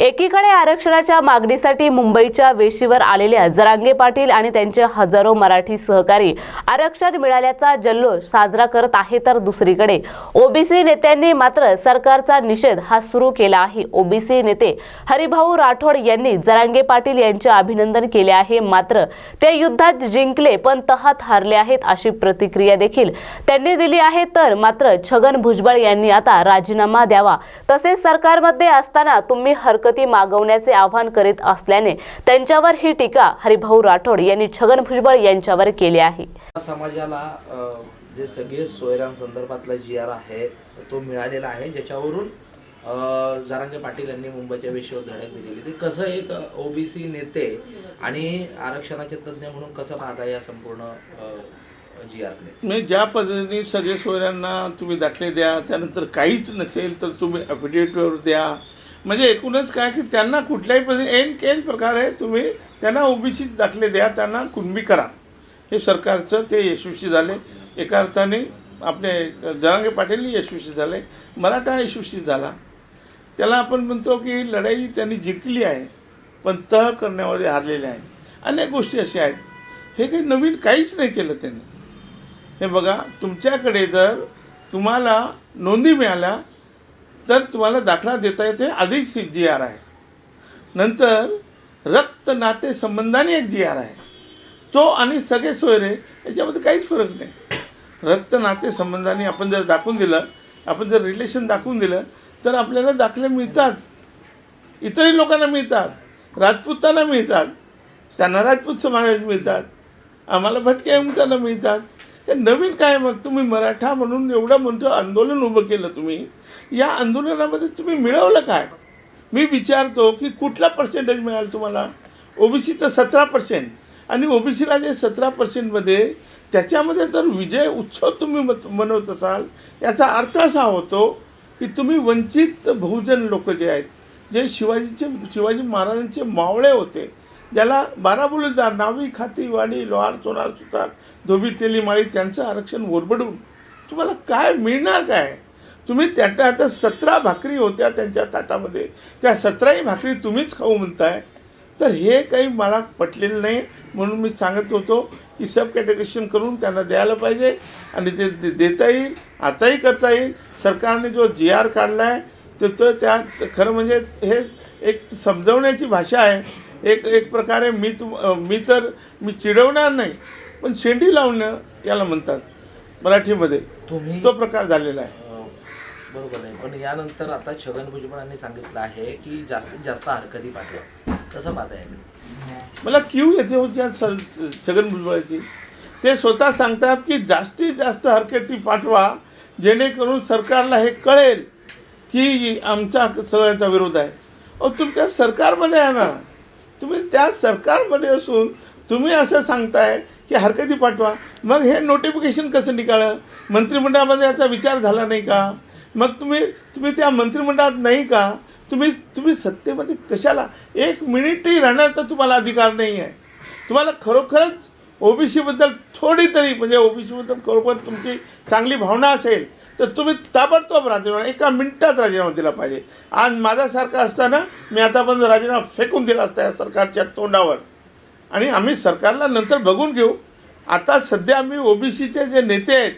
एकीकडे आरक्षणाच्या मागणीसाठी मुंबईच्या वेशीवर आलेल्या जरांगे पाटील आणि त्यांचे हजारो मराठी सहकारी आरक्षण मिळाल्याचा जल्लोष साजरा करत आहे तर दुसरीकडे ओबीसी नेत्यांनी मात्र सरकारचा निषेध हा सुरू केला आहे. ओबीसी नेते हरिभाऊ राठोड यांनी जरांगे पाटील यांचे अभिनंदन केले आहे. मात्र ते युद्धात जिंकले पण तहात हारले आहेत अशी प्रतिक्रिया देखील त्यांनी दिली आहे. तर मात्र छगन भुजबळ यांनी आता राजीनामा द्यावा. तसेच सरकारमध्ये असताना तुम्ही हरकती मागवण्याचे आवाहन करीत असल्याने त्यांच्यावर ही टीका हरिभाऊ राठोड यांनी छगन भुजबळ यांच्यावर केली आहे. समाजाला जे सगळे सोयराम संदर्भातला जी आर आहे तो मिळालेला आहे. ज्याच्यावरून जारांगे पाटील यांनी मुंबईच्या विषयावर धडक दिलेली. ते कसं एक ओबीसी नेते आणि आरक्षणाचे तज्ज्ञ म्हणून कसं पाहता या संपूर्ण जी आरकडे ज्या पद्धतीने सगळे सोयऱ्यांना तुम्ही दाखले द्या त्यानंतर काहीच नसेल तर तुम्ही अफिडेविटवर द्या. म्हणजे एकूणच काय की त्यांना कुठल्याही पद्धती एन केन प्रकारे तुम्ही त्यांना ओबीसी दाखले द्या त्यांना कुणबी करा. हे सरकारचं ते यशस्वी झाले. एका अर्थाने आपले जरांगे पाटीलही यशस्वी झाले. मराठा यशस्वी झाला. त्याला आपण म्हणतो की लढाई त्यांनी जिंकली आहे पण तह करण्यामध्ये हारलेले आहे. अनेक गोष्टी अशा आहेत. हे काही नवीन काहीच नाही केलं त्यांनी. हे बघा तुमच्याकडे जर तुम्हाला नोंदी मिळाल्या तर तुम्हाला दाखला देता येते आधीच जी आर आहे. नंतर रक्त नाते संबंधाने एक जी आर आहे. तो आणि सगळे सोयरे याच्यामध्ये काहीच फरक नाही. रक्त नाते संबंधाने आपण जर दाखवून दिलं आपण जर रिलेशन दाखवून दिलं तर आपल्याला दाखले मिळतात. इतरही लोकांना मिळतात. राजपूतांना मिळतात. त्यांना राजपूत समाजात मिळतात. आम्हाला भटक्या मुलांना मिळतात. हे नवीन काय मग? तुम्ही मराठा म्हणून एवढं म्हणतो आंदोलन उभं केलं तुम्ही. या आंदोलनामध्ये तुम्ही मिळवलं काय? मी विचारतो की कुठला पर्सेंटेज मिळाला तुम्हाला? ओबीसीचं सतरा पर्सेंट आणि ओबीसीला जे सतरा पर्सेंटमध्ये त्याच्यामध्ये जर विजय उत्सव तुम्ही मत- मनवत असाल. याचा अर्थ असा होतो की तुम्ही वंचित बहुजन लोक जे आहेत जे शिवाजीचे शिवाजी महाराजांचे मावळे होते ज्याला बाराबुलदार नावी खाती वाडी लोहार सोनार सुतार धोबी तेली माळी त्यांचं आरक्षण ओरबडून तुम्हाला काय मिळणार काय? तुम्ही त्याच्या आता सतरा भाकरी होत्या त्यांच्या ताटामध्ये. त्या सतराही भाकरी तुम्हीच खाऊ म्हणताय. तर हे काही मला पटलेलं नाही. म्हणून मी सांगत होतो की सब कॅटेगरेशन करून त्यांना द्यायला पाहिजे आणि ते दे- देता येईल आताही करता येईल. सरकारने जो जी आर काढला आहे तर तो त्यात खरं म्हणजे हे एक समजवण्याची भाषा आहे. एक एक प्रकारे मी तुम मी तर मी चिडवणार नाही पण शेंडी लावणं याला म्हणतात मराठीमध्ये. तुम्ही तो प्रकार झालेला आहे. बरोबर आहे. पण यानंतर आता छगन भुजबळांनी सांगितलं आहे की जास्तीत जास्त हरकती पाठवा. कसं पाहता याकडे मला क्यू येते होती आज स- छगन भुजबळाची. ते स्वतः सांगतात की जास्तीत जास्त हरकती पाठवा जेणेकरून सरकारला हे कळेल की आमचा सगळ्यांचा विरोध आहे. अहो तुमच्या सरकारमध्ये आहे ना तुम्ही त्या सरकारमध्ये असून तुम्ही असं सांगताय की हरकती पाठवा. मग हे नोटिफिकेशन कसं निघालं मंत्रिमंडळामध्ये याचा विचार झाला नाही का? मग तुम्ही तुम्ही त्या मंत्रिमंडळात नाही का? तुम्ही तुम्ही सत्तेमध्ये कशाला? एक मिनिटही राहण्याचा तुम्हाला अधिकार नाही आहे. तुम्हाला खरोखरच ओबीसीबद्दल थोडी तरी म्हणजे ओबीसीबद्दल खरोखर तुमची चांगली भावना असेल तर तुम्ही ताबडतोब राजीनामा एका मिनिटात राजीनामा दिला पाहिजे. आज माझ्यासारखा असताना मी आतापर्यंत राजीनामा फेकून दिला असता या सरकारच्या तोंडावर. आणि आम्ही सरकारला नंतर बघून घेऊ. आता सध्या आम्ही ओबीसीचे जे नेते आहेत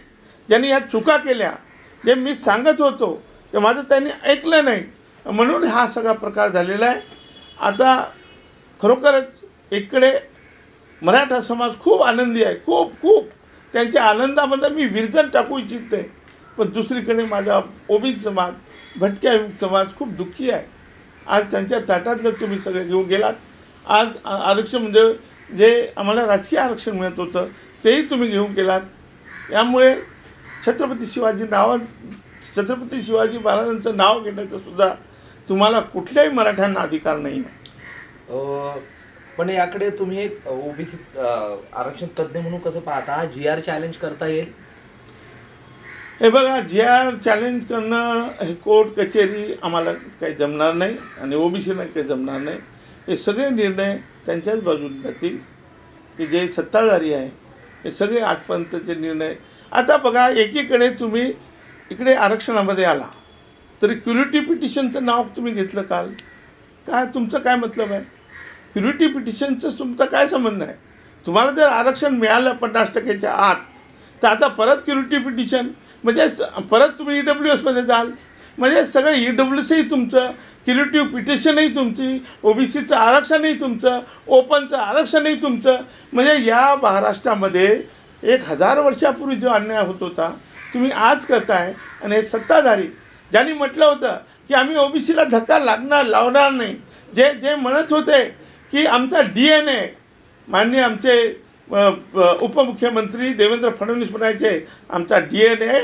ज्यांनी ह्या चुका केल्या जे मी सांगत होतो ते माझं त्यांनी ऐकलं नाही. म्हणून हा सगळा प्रकार झालेला आहे. आता खरोखरच इकडे मराठा समाज खूप आनंदी आहे. खूप खूप. त्यांच्या आनंदामध्ये मी विरजन टाकू इच्छिते. पण दुसरीकडे माझा ओबीसी समाज भटक्या समाज खूप दुःखी आहे. आज त्यांच्या ताटातलं तुम्ही सगळे घेऊन गेलात. आज आरक्षण म्हणजे जे आम्हाला राजकीय आरक्षण मिळत होतं तेही तुम्ही घेऊन गेलात. यामुळे छत्रपती शिवाजी नावा छत्रपती शिवाजी महाराजांचं नाव घेण्याचं सुद्धा तुम्हाला कुठल्याही मराठ्यांना अधिकार नाही आहे पण याकडे तुम्ही एक ओबीसी आरक्षण तज्ज्ञ म्हणून कसं पाहता? जी आर चॅलेंज करता येईल? हे बघा जी आर चॅलेंज करणं हे कोर्ट कचेरी आम्हाला काही जमणार नाही आणि ओबीसीना काही जमणार नाही. हे सगळे निर्णय त्यांच्याच बाजूने जातील. की जे सत्ताधारी आहे हे सगळे आजपर्यंतचे निर्णय. आता बघा एकीकडे तुम्ही इकडे आरक्षणामध्ये आला तरी क्युरिटी पिटिशनचं नाव तुम्ही घेतलं काल. काय तुमचं काय मतलब आहे? क्युरिटी पिटिशनचं तुमचा काय संबंध आहे? तुम्हाला जर आरक्षण मिळालं पन्नास टक्क्याच्या आत तर आता परत क्युरिटी पिटिशन? म्हणजे परत तुम्ही ई डब्ल्यू एसमध्ये जाल. म्हणजे सगळं ई डब्ल्यू सीही तुमचं क्युरिटिव्ह पिटिशनही तुमची ओबीसीचं आरक्षणही तुमचं ओपनचं आरक्षणही तुमचं. म्हणजे या महाराष्ट्रामध्ये एक हजार वर्षापूर्वी जो अन्याय होत होता तुम्ही आज करताय आणि हे सत्ताधारी ज्यांनी म्हटलं होतं की आम्ही ओबीसीला धक्का लागणार लावणार नाही. जे जे म्हणत होते की आमचा डी एन ए माननीय आमचे उपमुख्यमंत्री देवेंद्र फडणवीस म्हणायचे आमचा डी एन ए